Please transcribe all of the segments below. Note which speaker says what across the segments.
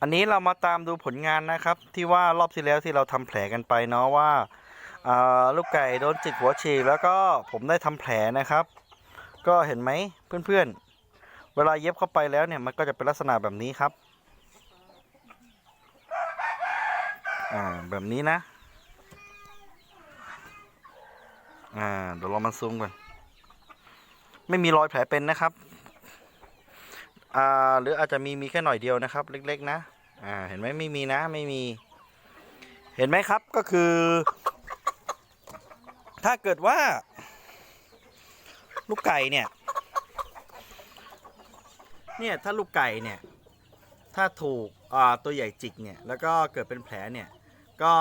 Speaker 1: อันนี้เรามาตามดูผลงานนะครับ ที่ว่ารอบที่แล้วที่เราทำแผลกันไปเนาะว่าลูกไก่โดนจิกหัวฉีกแล้วก็ผมได้ทำแผลนะครับ ก็เห็นไหมเพื่อนๆ เวลาเย็บเข้าไปแล้วเนี่ยมันก็จะเป็นลักษณะแบบนี้ครับอ่าแบบนี้นะอ่าเดี๋ยวเรามาซูมก่อนไม่มีรอยแผลเป็นนะครับอ่าหรืออาจจะมีมีแค่หน่อยเดียวนะครับ เล็ก ๆ นะ อ่าเห็นไหมไม่มีนะไม่มี เห็นไหมครับก็คือ ถ้าเกิดว่า ลูกไก่เนี่ย เนี่ยถ้าลูกไก่เนี่ย ถ้าถูกอ่าตัวใหญ่จิกเนี่ย แล้วก็เกิดเป็นแผลเนี่ย ก็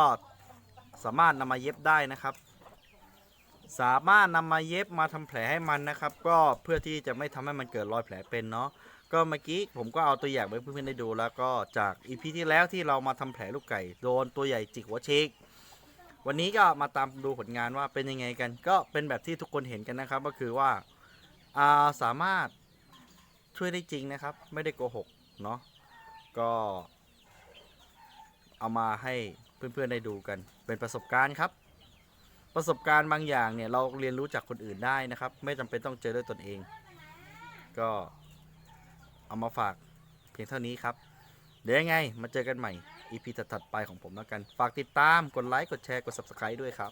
Speaker 1: สามารถนำมาเย็บได้นะครับ สามารถนำมาเย็บมาทำแผลให้มันนะครับ ก็เพื่อที่จะไม่ทำให้มันเกิดรอยแผลเป็นเนาะก็เมื่อกี้ผมก็เอาตัวอย่างไว้ให้เพื่อนๆได้ดูแล้วก็จากอีพีที่แล้วที่เรามาทำแผลลูกไก่โดนตัวใหญ่จิกหัวชิกวันนี้ก็มาตามดูผลงานว่าเป็นยังไงกัน ก็เป็นแบบที่ทุกคนเห็นกันนะครับ ก็คือว่าอ่าสามารถช่วยได้จริงนะครับ ไม่ได้โกหกเนาะก็เอามาให้เพื่อนๆได้ดูกัน เป็นประสบการณ์ครับ ประสบการณ์บางอย่างเนี่ยเราเรียนรู้จากคนอื่นได้นะครับ ไม่จำเป็นต้องเจอด้วยตนเอง ก็เอามาฝากเพียงเท่านี้ครับ เดี๋ยวยังไงมาเจอกันใหม่ EP ถัดๆไปของผมแล้วกัน ฝากติดตามกดไลค์กดแชร์กด Subscribe ด้วยครับ